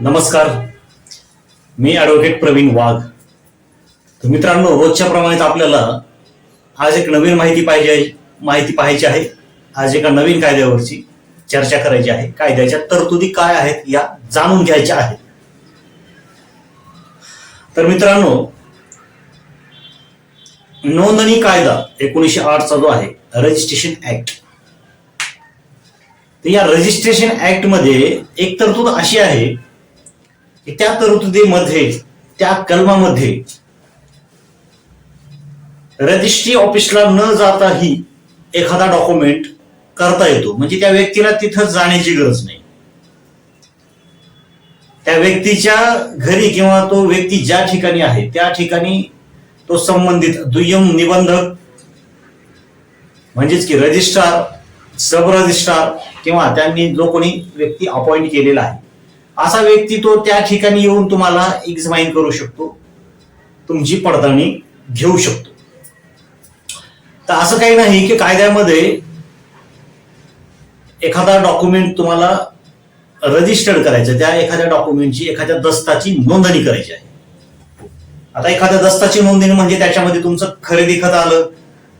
नमस्कार. मी ॲडव्होकेट प्रवीण वाघ. तर मित्रांनो रोजच्या प्रमाणेच आपल्याला आज एक नवीन माहिती पाहिजे माहिती पाहायची आहे. आज एका नवीन कायद्यावरची चर्चा करायची आहे. कायद्याच्या तरतुदी काय आहेत या जाणून घ्यायच्या आहेत. तर मित्रांनो नोंदणी कायदा एकोणीसशे आठचा जो आहे रजिस्ट्रेशन ऍक्ट तर या रजिस्ट्रेशन ऍक्टमध्ये एक तरतूद अशी आहे त्या तरतुदीमध्ये त्या कलमामध्ये रजिस्ट्री ऑफिसला न जाताही एखादा डॉक्युमेंट करता येतो. म्हणजे त्या व्यक्तीला तिथं जाण्याची गरज नाही. त्या व्यक्तीच्या घरी किंवा तो व्यक्ती ज्या ठिकाणी आहे त्या ठिकाणी तो संबंधित दुय्यम निबंधक म्हणजेच की रजिस्ट्रार सब रजिस्ट्रार किंवा त्यांनी जो कोणी व्यक्ती अपॉइंट केलेला आहे असा व्यक्ती तो त्या ठिकाणी येऊन तुम्हाला एक्झामाइन करू शकतो. तुमची पडताळणी घेऊ शकतो. तर असं काही नाही की कायद्यामध्ये एखादा डॉक्युमेंट तुम्हाला रजिस्टर्ड करायचं त्या एखाद्या डॉक्युमेंटची एखाद्या दस्ताची नोंदणी करायची आहे. आता एखाद्या दस्ताची नोंदणी म्हणजे त्याच्यामध्ये तुमचं खरेदी खत आलं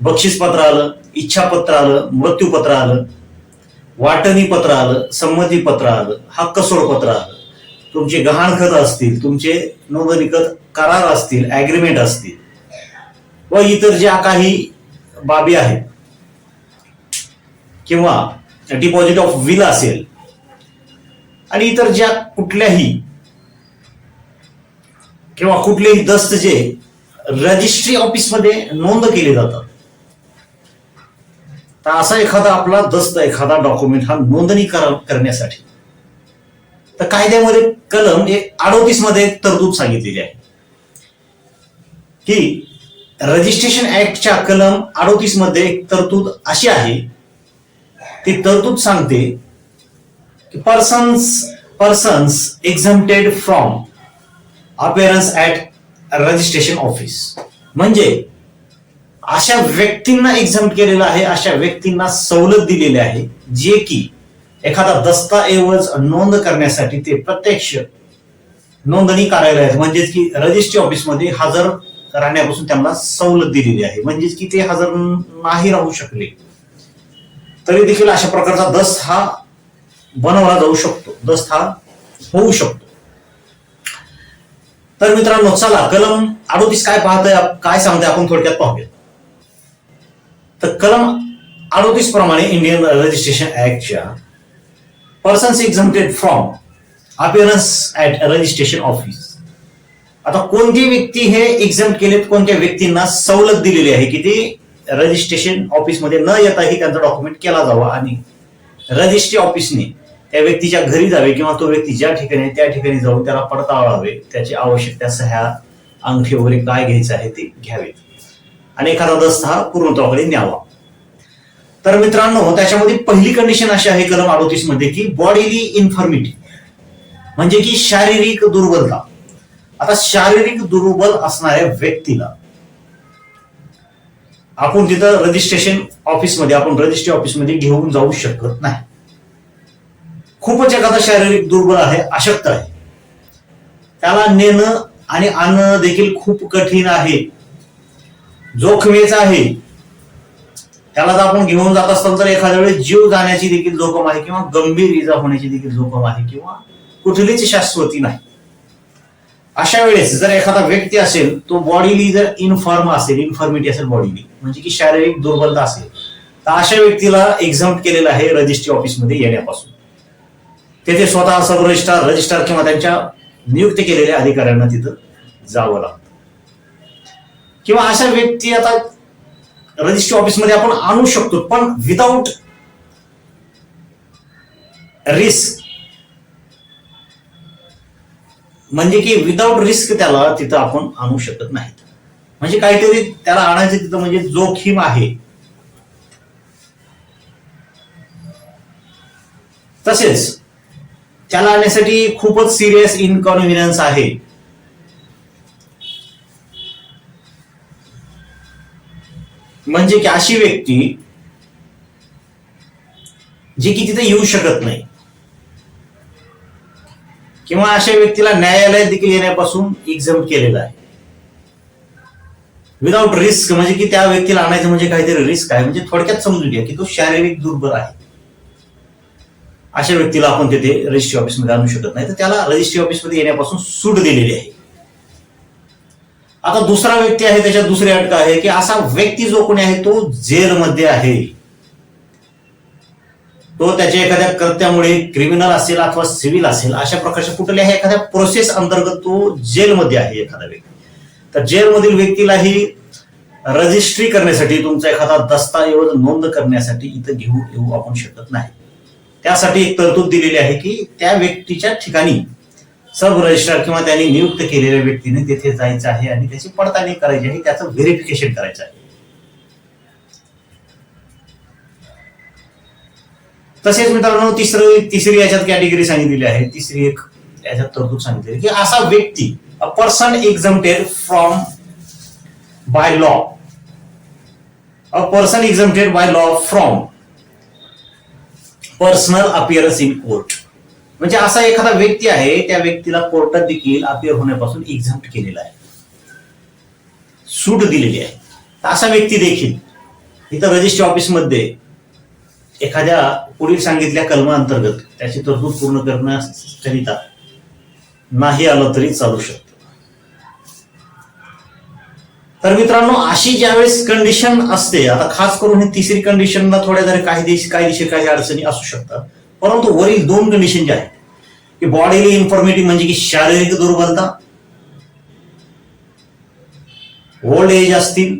बक्षीसपत्र आलं इच्छापत्र आलं मृत्यूपत्र आलं. वाटणी पत्र आलं संमती पत्र आलं हक्कसोड पत्र आलं. तुमचे गहाणखत असतील तुमचे नोंदणीखत करार असतील ऍग्रीमेंट असतील. व इतर ज्या काही बाबी आहेत किंवा डिपॉझिट ऑफ विल असेल आणि इतर ज्या कुठल्याही किंवा कुठलेही दस्त जे रजिस्ट्री ऑफिसमध्ये नोंद केले जातात तर असा एखादा आपला दस्त एखादा डॉक्युमेंट हा नोंदणी करण्यासाठी. तर कायद्यामध्ये कलम एक अडोतीसमध्ये तरतूद सांगितलेली आहे. की रजिस्ट्रेशन ऍक्टच्या कलम अडोतीसमध्ये एक तरतूद अशी आहे ती तरतूद सांगते की persons persons exempted from appearance at registration office म्हणजे अशा व्यक्तींना एक्झाम केलेलं आहे अशा व्यक्तींना सवलत दिलेली आहे जे की एखादा दस्ताऐवज नोंद करण्यासाठी ते प्रत्यक्ष नोंदणी कार्यालयात म्हणजेच की रजिस्ट्री ऑफिसमध्ये हजर राहण्यापासून त्यांना सवलत दिलेली आहे. म्हणजेच की ते हजर नाही राहू शकले. तरी देखील अशा प्रकारचा दस हा बनवला जाऊ शकतो. दस हा होऊ शकतो. तर मित्रांनो चला कलम अडोतीस काय पाहतोय काय सांगते आपण थोडक्यात पाहूया. तर कलम अडोतीस प्रमाणे Indian registration ऍक्टच्या persons exempted from appearance at registration office आता कोणती व्यक्ती हे एक्झाम केलेत कोणत्या व्यक्तींना सवलत दिलेली आहे की ते रजिस्ट्रेशन ऑफिसमध्ये न येताही त्यांचा डॉक्युमेंट केला जावा आणि रजिस्ट्री ऑफिसने त्या व्यक्तीच्या घरी जावे किंवा तो व्यक्ती ज्या ठिकाणी आहे त्या ठिकाणी जाऊन त्याला पडताळावे त्याची आवश्यक त्या सह्या अंगठी वगैरे काय घ्यायचं आहे ते घ्यावेत. आणि एखादा दस्त हा पूर्णत्वाकडे न्यावा. तर मित्रांनो त्याच्यामध्ये पहिली कंडिशन अशी आहे कलम अडोतीसमध्ये की बॉडीली इन्फॉर्मिटी म्हणजे की शारीरिक दुर्बलता. आता शारीरिक दुर्बल असणाऱ्या व्यक्तीला आपण तिथं रजिस्ट्रेशन ऑफिसमध्ये आपण रजिस्ट्री ऑफिसमध्ये घेऊन जाऊ शकत नाही. खूपच एखादा शारीरिक दुर्बल आहे अशक्त आहे. त्याला नेणं आणि आणणं देखील खूप कठीण आहे. जोखमीचं आहे त्याला जर आपण घेऊन जात असतो तर एखाद्या वेळेस जीव जाण्याची देखील जोखम आहे किंवा गंभीर इजा होण्याची देखील जोखम आहे किंवा कुठलीच शाश्वती नाही. अशा वेळेस जर एखादा व्यक्ती असेल तो बॉडीली जर इन्फॉर्म असेल इन्फॉर्मिटी असेल बॉडीली म्हणजे की शारीरिक दुर्बलता असेल तर अशा व्यक्तीला एक्झाम केलेलं आहे रजिस्ट्री ऑफिसमध्ये येण्यापासून. तेथे स्वतः सब रजिस्ट्रार रजिस्ट्रार किंवा त्यांच्या नियुक्त केलेल्या अधिकाऱ्यांना तिथं जावं लागतं. किंवा अशा व्यक्ती आता रजिस्ट्री ऑफिसमध्ये आपण आणू शकतो पण विदाऊट रिस्क म्हणजे की विदाऊट रिस्क त्याला तिथं आपण आणू शकत नाहीत. म्हणजे काहीतरी त्याला आणायचं तिथं म्हणजे जोखीम आहे. तसेच त्याला आणण्यासाठी खूपच सिरियस इनकॉन्व्हिनियन्स आहे. म्हणजे की अशी व्यक्ती जी की तिथे येऊ शकत नाही. किंवा अशा व्यक्तीला न्यायालयात देखील येण्यापासून एक्झाम केलेला आहे. विदाउट रिस्क म्हणजे की त्या व्यक्तीला आणायचं म्हणजे काहीतरी रिस्क आहे. म्हणजे थोडक्यात समजून घ्या की तो शारीरिक दुर्बल आहे. अशा व्यक्तीला आपण तिथे रजिस्ट्री ऑफिसमध्ये आणू शकत नाही. तर त्याला रजिस्ट्री ऑफिसमध्ये येण्यापासून सूट दिलेली आहे. आता दुसरा व्यक्ती आहे त्याच्यात दुसरी अटक आहे की असा व्यक्ती जो कोणी आहे तो जेलमध्ये आहे. तो त्याच्या एखाद्या कृत्यामुळे क्रिमिनल असेल अथवा सिव्हिल असेल अशा प्रकारच्या कुठल्याही एखाद्या प्रोसेस अंतर्गत तो जेलमध्ये आहे एखादा व्यक्ती. तर जेलमधील व्यक्तीलाही रजिस्ट्री करण्यासाठी तुमचा एखादा दस्तऐवज नोंद करण्यासाठी इथं घेऊ येऊ आपण शकत नाही. त्यासाठी एक तरतूद दिलेली आहे की त्या व्यक्तीच्या ठिकाणी सब रजिस्ट्रार किंवा त्यांनी नियुक्त केलेल्या व्यक्तीने तिथे जायचं आहे आणि त्याची पडताळणी करायची आहे त्याचं व्हेरिफिकेशन करायचं आहे. तसेच मित्रांनो तिसरी तिसरी याच्यात कॅटेगरी सांगितलेली आहे. तिसरी एक याच्यात तरतूद सांगितलेली की असा व्यक्ती a person exempted from by law a person exempted by law from personal appearance in court म्हणजे असा एखादा व्यक्ती आहे त्या व्यक्तीला कोर्टात देखील अपिअर होण्यापासून एक्झाम्प्ट केलेला आहे. सूट दिलेली आहे. असा व्यक्ती देखील इथं रजिस्ट्री ऑफिसमध्ये एखाद्या पुढील सांगितल्या कलमाअंतर्गत त्याची तरतूद पूर्ण करण्याकरिता नाही आलं तरी चालू शकतं. तर मित्रांनो अशी ज्यावेळेस कंडिशन असते आता खास करून ही तिसरी कंडिशनला थोड्या जरी काही दिवशी कायदेशीर काही अडचणी असू शकतात परंतु वरील दोन कंडिशन ज्या आहेत की बॉडीली इन्फॉर्मेटिव्ह म्हणजे की शारीरिक दुर्बलता. ओल्ड एज असतील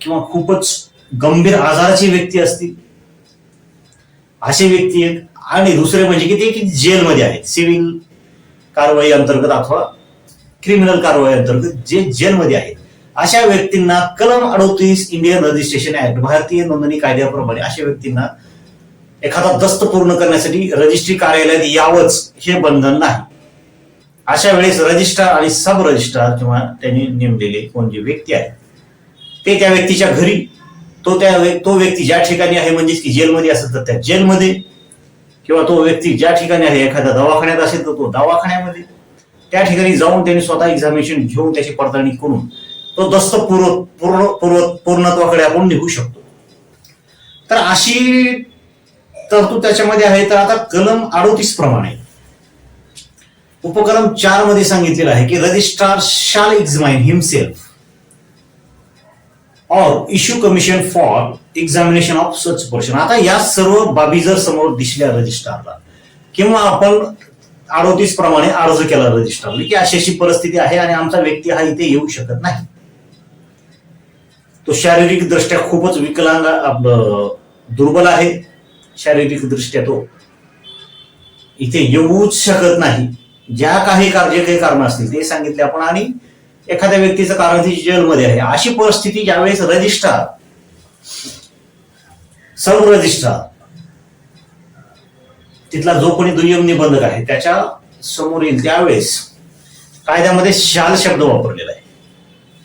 किंवा खूपच गंभीर आजाराची व्यक्ती असतील. असे व्यक्ती आहेत. आणि दुसरे म्हणजे की ते की जेलमध्ये आहेत. सिव्हिल कारवाई अंतर्गत अथवा क्रिमिनल कारवाई अंतर्गत जे जेलमध्ये आहेत. अशा व्यक्तींना कलम अडोतीस इंडियन रजिस्ट्रेशन ऍक्ट भारतीय नोंदणी कायद्याप्रमाणे अशा व्यक्तींना एखादा दस्त पूर्ण करण्यासाठी रजिस्ट्री कार्यालयात यावंच हे बंधन नाही. अशा वेळेस रजिस्ट्रार आणि सब रजिस्ट्रार किंवा त्यांनी नेमलेले कोण जे व्यक्ती आहे ते त्या व्यक्तीच्या घरी तो त्या व्य- तो व्यक्ती ज्या ठिकाणी आहे म्हणजेच की जेलमध्ये असेल तर त्या जेलमध्ये किंवा तो व्यक्ती ज्या ठिकाणी आहे एखाद्या दवाखान्यात असेल तर तो दवाखान्यामध्ये त्या ठिकाणी जाऊन त्यांनी स्वतः एक्झामिनेशन घेऊन त्याची पडताळणी करून तो दस्त पूर्व पूर्ण पूर्व पूर्णत्वाकडे आपण निघू शकतो. तर अशी तरतूद त्याच्यामध्ये आहे. तर आता कलम अडोतीस प्रमाणे. उपकलम चारमध्ये सांगितलेलं आहे की registrar shall examine himself or issue commission for examination of such person आता या सर्व बाबी जर समोर दिसल्या रजिस्ट्रारला किंवा आपण अडोतीस प्रमाणे अर्ज केला रजिस्ट्रारला की अशी अशी परिस्थिती आहे आणि आमचा व्यक्ती हा इथे येऊ शकत नाही. तो शारीरिक दृष्ट्या खूपच विकलांग दुर्बल आहे. शारीरिक दृष्ट्या तो इथे येऊच शकत नाही. ज्या काही कार्य जे काही कारण असतील ते सांगितले आपण आणि एखाद्या व्यक्तीचं कारण ती जेलमध्ये आहे. अशी परिस्थिती ज्यावेळेस रजिस्ट्रार सब रजिस्ट्रार तिथला जो कोणी दुय्यम निबंधक आहे त्याच्यासमोर येईल त्यावेळेस कायद्यामध्ये शाल शब्द वापरलेला आहे.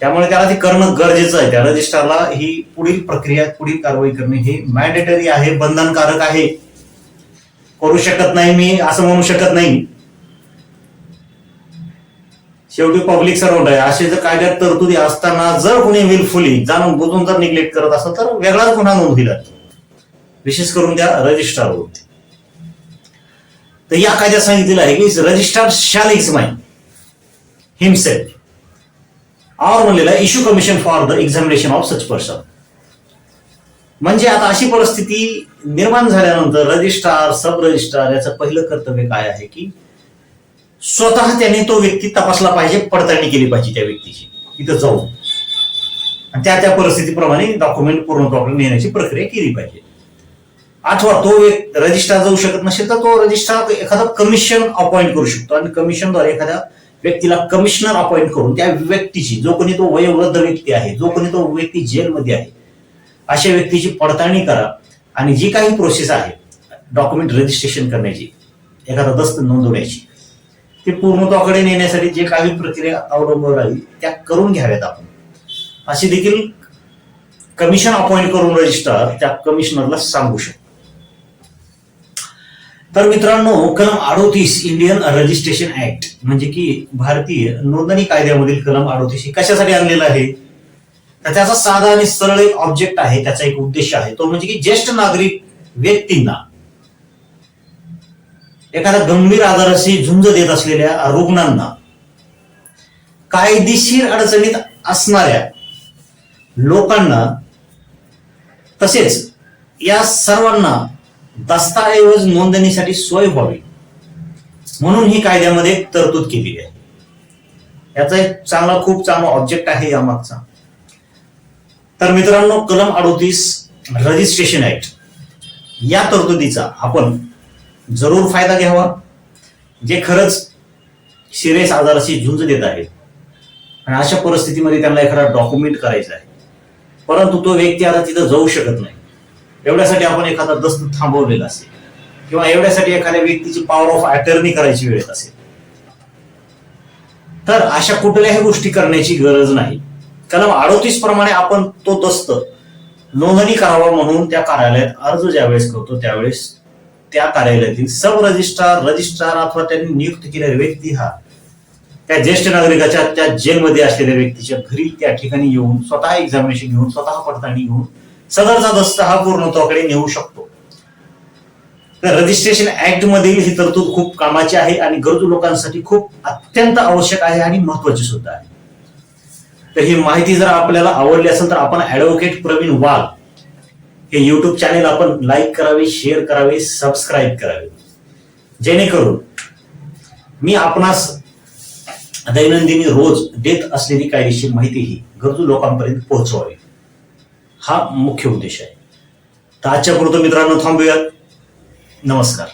त्यामुळे त्याला ते करणं गरजेचं आहे. त्या रजिस्ट्रारला ही पुढील प्रक्रिया पुढील कारवाई करणे हे मॅन्डेटरी आहे बंधनकारक आहे. करू शकत नाही मी असं म्हणू शकत नाही. शेवटी पब्लिक सर्वंट आहे. असे जर कायद्यात तरतुदी असताना जर कोणी विलफुली जाणून बुजून जर निग्लेक्ट करत असेल तर वेगळाच गुन्हा नोंद होईल विशेष करून त्या रजिस्ट्रारवरती तर या कायद्यात सांगितलेलं आहे की registrar shall examine himself or म्हणलेलं issue commission for the examination of such person म्हणजे आता अशी परिस्थिती निर्माण झाल्यानंतर रजिस्ट्रार सब रजिस्ट्रार याचं पहिलं कर्तव्य काय आहे की स्वतः त्याने तो व्यक्ती तपासला पाहिजे पडताळणी केली पाहिजे त्या व्यक्तीची तिथं जाऊन. आणि त्या त्या परिस्थितीप्रमाणे डॉक्युमेंट पूर्णत्वाकडे नेण्याची प्रक्रिया केली पाहिजे. अथवा तो रजिस्ट्रार जाऊ शकत नसेल तर तो रजिस्ट्रार एखादा कमिशन अपॉइंट करू शकतो. आणि कमिशनद्वारे एखाद्या व्यक्तीला कमिशनर अपॉइंट करून त्या व्यक्तीची जो कोणी तो वयोवृद्ध व्यक्ती आहे जो कोणी तो व्यक्ती जेलमध्ये आहे अशा व्यक्तीची पडताळणी करा. आणि जी काही प्रोसेस आहे डॉक्युमेंट रजिस्ट्रेशन करण्याची एखादा दस्त नोंदवण्याची ते पूर्णत्वाकडे नेण्यासाठी जे काही प्रक्रिया अवलंबून राहील त्या करून घ्याव्यात आपण. अशी देखील कमिशन अपॉइंट करून रजिस्ट्रार त्या कमिशनरला सांगू शकतो. तर मित्रांनो कलम अडोतीस इंडियन रजिस्ट्रेशन ऍक्ट म्हणजे की भारतीय नोंदणी कायद्यामधील कलम अडोतीस हे कशासाठी आणलेला आहे? तर त्याचा साधा आणि सरळ एक ऑब्जेक्ट आहे त्याचा एक उद्देश आहे. तो म्हणजे की ज्येष्ठ नागरिक व्यक्तींना एखाद्या गंभीर आजाराशी झुंज देत असलेल्या रुग्णांना कायदेशीर अडचणीत असणाऱ्या लोकांना तसेच या सर्वांना दस्ताऐवज नोंदणीसाठी सोय व्हावी. म्हणून ही कायद्यामध्ये तरतूद केलेली आहे. याचा एक चांगला खूप चांगला ऑब्जेक्ट आहे यामागचा तर मित्रांनो कलम अडोतीस रजिस्ट्रेशन ऍक्ट या तरतुदीचा आपण जरूर फायदा घ्यावा. जे खरंच सिरियस आजाराशी झुंज देत आहेत. आणि अशा परिस्थितीमध्ये त्यांना एखादा डॉक्युमेंट करायचा आहे. परंतु तो व्यक्ती आता तिथं जाऊ शकत नाही. एवढ्यासाठी आपण एखादा दस्त थांबवलेला असेल. किंवा एवढ्यासाठी एखाद्या व्यक्तीची पॉवर ऑफ अटर्नी करायची वेळ असेल. तर अशा कुठल्याही गोष्टी करण्याची गरज नाही. कलम अडोतीस प्रमाणे आपण तो दस्त नोंदणी करावा म्हणून त्या कार्यालयात अर्ज ज्यावेळेस करतो त्यावेळेस त्या कार्यालयातील सब रजिस्ट्रार रजिस्ट्रार अथवा त्यांनी नियुक्त केलेला व्यक्ती हा त्या ज्येष्ठ नागरिकाच्या त्या जेलमध्ये असलेल्या व्यक्तीच्या घरी त्या ठिकाणी येऊन स्वतः एक्झामिनेशन घेऊन स्वतः पडताळणी घेऊन सदरचा दस्त हा पूर्णत्वाकडे नेऊ शकतो. तर रजिस्ट्रेशन ऍक्ट मधील ही तरतूद खूप कामाची आहे आणि गरजू लोकांसाठी खूप अत्यंत आवश्यक आहे आणि महत्वाची सुद्धा आहे. तर ही माहिती जर आपल्याला आवडली असेल तर आपण ऍडव्होकेट प्रवीण वाल हे युट्यूब चॅनेल आपण लाईक करावे शेअर करावे सबस्क्राईब करावे. जेणेकरून मी आपणास दैनंदिनी रोज देत असलेली कायदेशीर माहिती ही गरजू लोकांपर्यंत पोहोचवावी. हा मुख्य उद्देश आहे. तर आजच्या पुरतं मित्रांनो थांबूयात. नमस्कार.